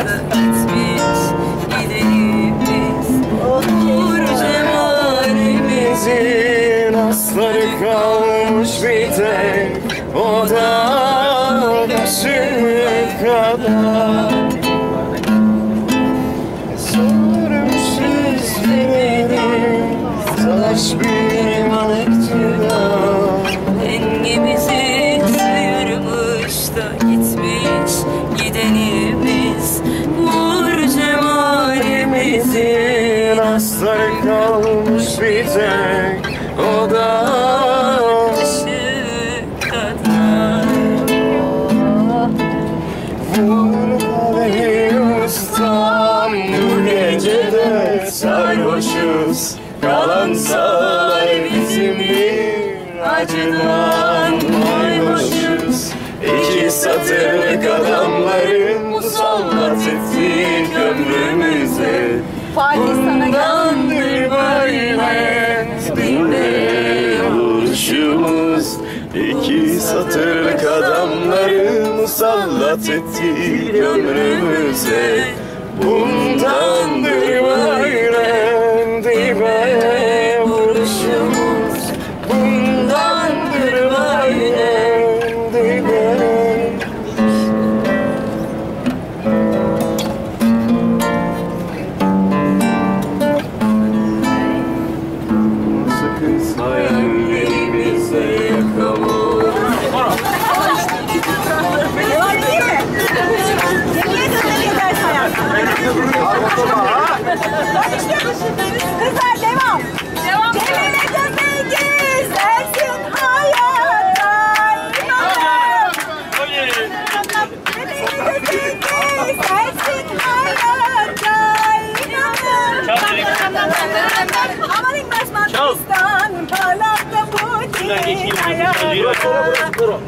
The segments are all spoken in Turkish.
Yarısı bitmiş gidenimiz Olur cemalimizin Asları kalmış bir tek O da düşünmek kadar. Gecede sarhoşuz. Kalan sağlar bizim bir Acıdan mayhoşuz İki satırlık adamların Musallat ettik ömrümüze geldi. Bundandır böyle Dinle vuruşumuz. İki satırlık adamları musallat ettik ömrümüze Bundandır Hayattan.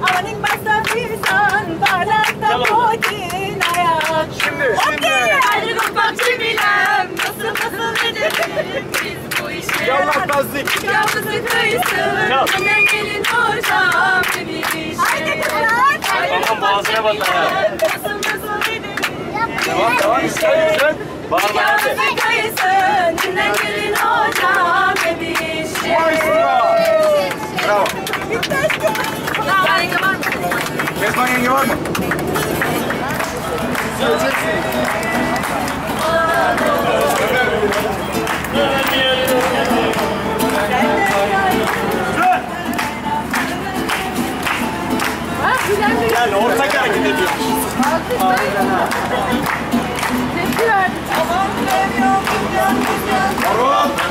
Aman inmez Pakistan, parlakta Putin hayat. Şimdi, şimdi. Hadi bak bilem nasıl nasıl edelim biz bu işi? Tasdik Yavrusu kıysın. Annen gelin hocam demiş. Haydi kızlar. Tamam boğazına batır Nasıl nasıl edelim? Devam devam ister misin? Bağırma hadi. Yavrusu kıysın. Annen gelin hocam demiş Bravo Bitti aşkım. Harika var mı? Kezban yenge var mı? Yani ortak hareket ediyoruz. Bebek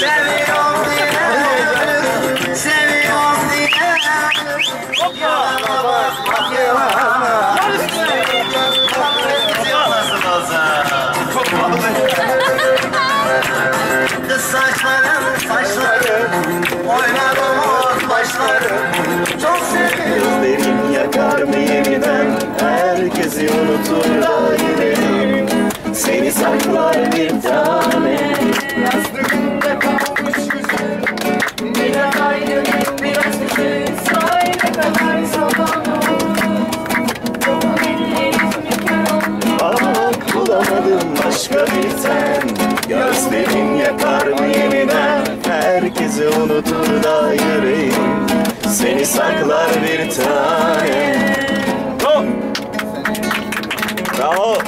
Chevy on the bulamadım başka bir ten Gözlerin yakar mı yeniden Herkesi unutur da yüreğim Seni saklar bir tane! Bravo!